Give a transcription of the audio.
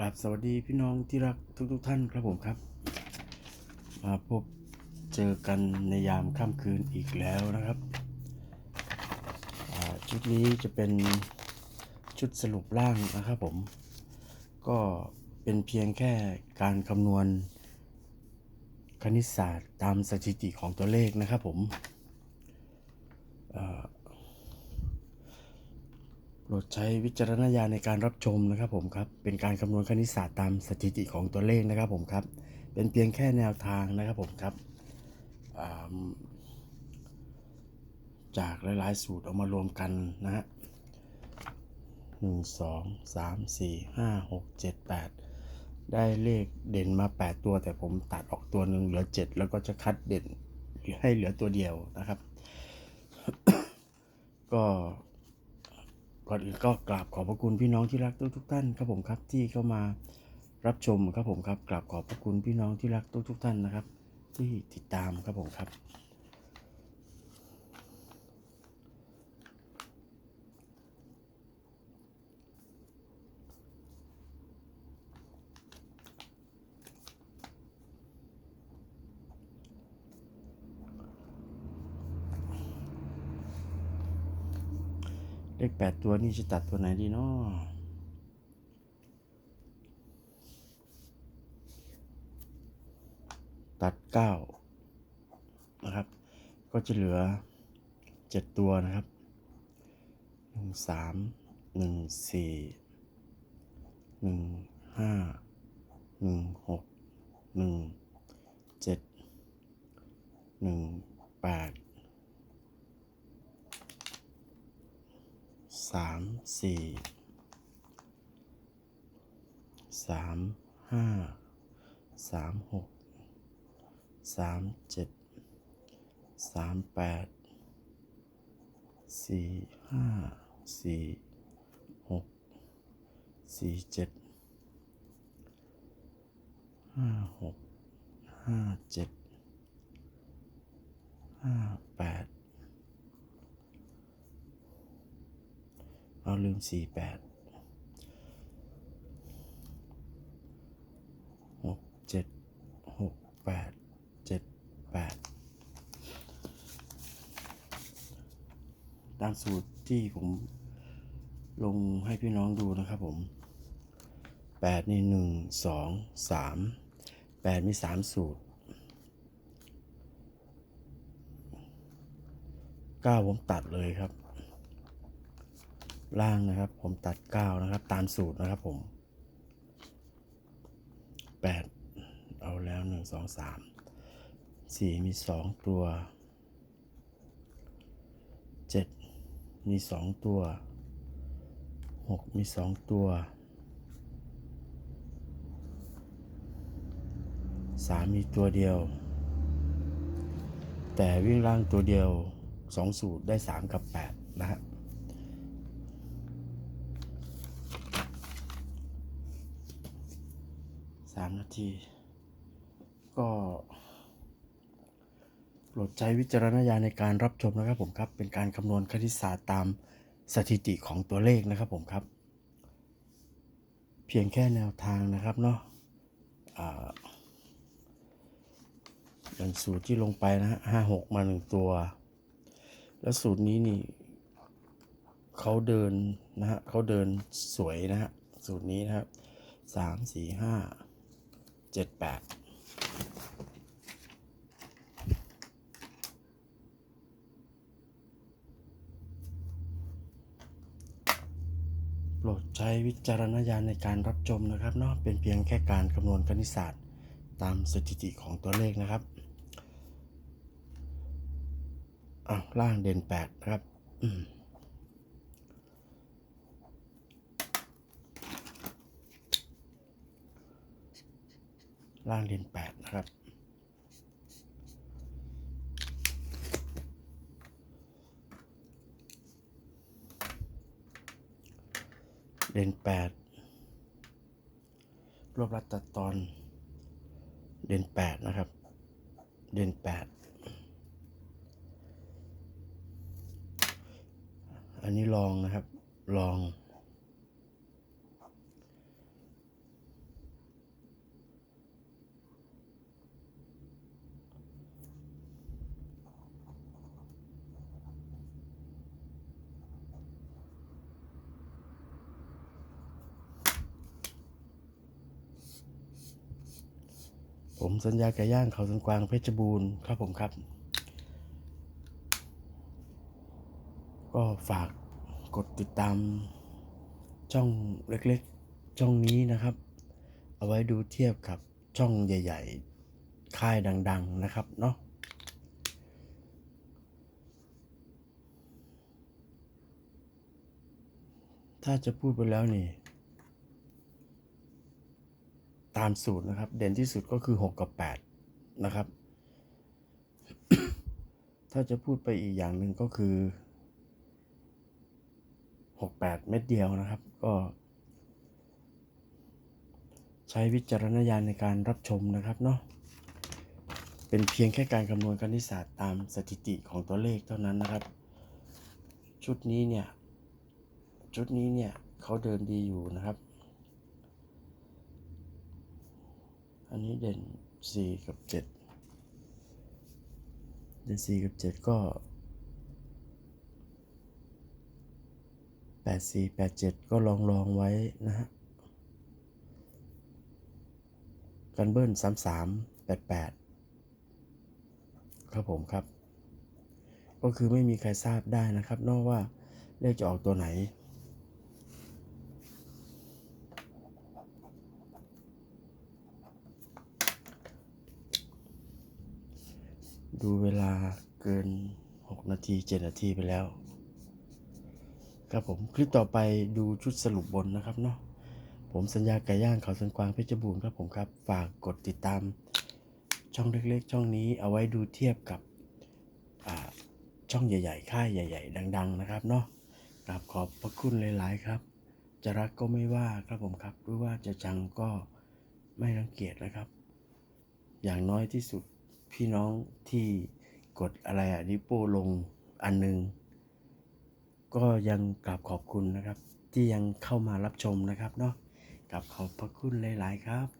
กราบสวัสดีพี่น้องที่รักทุกๆทท่านครับผมครับ มาพบเจอกันในยามค่ำคืนอีกแล้วนะครับชุดนี้จะเป็นชุดสรุปร่างนะครับผม ก็เป็นเพียงแค่การคำนวณคณิตศาสตร์ตามสถิติของตัวเลขนะครับผม โปรดใช้วิจารณญาณในการรับชมนะครับผมครับ เป็นการคำนวณคณิตศาสตร์ตามสถิติของตัวเลขนะครับผมครับ เป็นเพียงแค่แนวทางนะครับผมครับ จากหลาย ๆ สูตรเอามารวมกันนะฮะหนึ่งสองสามสี่ห้าหกเจ็ดแปดได้เลขเด่นมา 8 ตัว แต่ผมตัดออกตัวหนึ่งเหลือ 7 แล้วก็จะคัดเด่นให้เหลือตัวเดียวนะครับ ก็ ก่อนอื่นก็กราบขอบพระคุณพี่น้องที่รักทุกทุกๆท่านครับผมครับที่เข้ามารับชมครับผมครับกราบขอบพระคุณพี่น้องที่รักทุกทุกๆท่านนะครับ ที่ติดตามครับผมครับ เลขแปดตัวนี่จะตัดตัวไหนดีเนาะตัดเก้านะครับ ก็จะเหลือเจ็ดตัวนะครับหนึ่งสามหนึ่งสี่หนึ่งห้าหนึ่งหกหนึ่งเจ็ดหนึ่งแปด สามสี่สามห้าสามหกสามเจ็ดสามแปดสี่ห้าสี่หกสี่เจ็ดห้าหกห้าเจ็ดห้าแปด เอาลืมสี่แปดหกเจ็ดหกแปดเจ็ดแปดตามสูตรที่ผมลงให้พี่น้องดูนะครับผมแปดนี่หนึ่งสองสามแปดมีสามสูตรเก้าผมตัดเลยครับ ล่างนะครับ ผมตัด 9 นะครับ ตามสูตรนะครับผม 8 เอาแล้ว 1 2 3 4 มี 2 ตัว 7 มี 2 ตัว 6 มี 2 ตัว 3 มีตัวเดียว แต่วิ่งล่างตัวเดียว 2 สูตรได้ 3 กับ 8 นะฮะามนาที ก็โปรดใช้วิจารณญาณในการรับชมนะครับผมครับ เป็นการคำนวณคณิตศาสตร์ตามสถิติของตัวเลขนะครับผมครับ เพียงแค่แนวทางนะครับเนาะอย่างสูตรที่ลงไปนะฮะห้าหกมาหนึ่งตัว แล้วสูตรนี้นี่เขาเดินนะฮะเขาเดินสวยนะฮะสูตรนี้นะครับสามสี่ห้า จ็ดแปดโปรดใช้วิจารณญาณในการรับชมนะครับเนาะเป็นเพียงแค่การคำนวณคณิตศาสตร์ ตามสถิติของตัวเลขนะครับอะล่างเด่นแปดนะครับ อืม ล่างเด่นแปดนะครับเด่นแปดรวบรัดตัดตอนเด่นแปดนะครับเด่นแปดอันนี้ลองนะครับ ลอง ผมสัญญาไก่ย่างเขาสันกวางเพชรบูรณ์ครับผมครับ ก็ฝากกดติดตามช่องเล็กๆช่องนี้นะครับ เอาไว้ดูเทียบกับช่องใหญ่ ๆ ค่ายดัง ๆ นะครับเนาะถ้าจะพูดไปแล้วนี่ ตามสูตรนะครับ เด่นที่สุดก็คือ 6 กับ 8 นะครับ ถ้าจะพูดไปอีกอย่างหนึ่งก็คือ 68 เม็ดเดียวนะครับ ก็ ใช้วิจารณญาณในการรับชมนะครับเนาะเป็นเพียงแค่การคำนวณคณิตศาสตร์ตามสถิติของตัวเลขเท่านั้นนะครับ ชุดนี้เนี่ย ชุดนี้เนี่ยเขาเดินดีอยู่นะครับ อันนี้เด่น 4 กับ 7 เด่น 4 กับ 7 ก็ 8 4 8 7 ก็ลองลองไว้นะฮะ กันเบิ้ล 3 3 8 8 ครับผมครับ ก็คือไม่มีใครทราบได้นะครับ นอกว่าเลขจะออกตัวไหน ดูเวลาเกิน 6 นาที 7 นาทีไปแล้ว ครับผมคลิปต่อไปดูชุดสรุปบนนะครับเนาะผมสัญญาไก่ย่างเขาสันกวางเพชรบูรณ์ครับผมครับฝากกดติดตามช่องเล็กๆ ช่องนี้เอาไว้ดูเทียบกับอ่าช่องใหญ่ๆ ค่ายใหญ่ ๆ ดัง ๆ นะครับเนาะกราบขอบพระคุณหลาย ๆ ครับ จะรักก็ไม่ว่าครับผมครับหรือว่าจะจังก็ไม่รังเกียจนะครับ อย่างน้อยที่สุด พี่น้องที่กดอะไรอะนิโป้ลงอันหนึง ก็ยังกราบขอบคุณนะครับ ที่ยังเข้ามารับชมนะครับเนาะกราบขอบพระคุณหลาย ๆ ครับ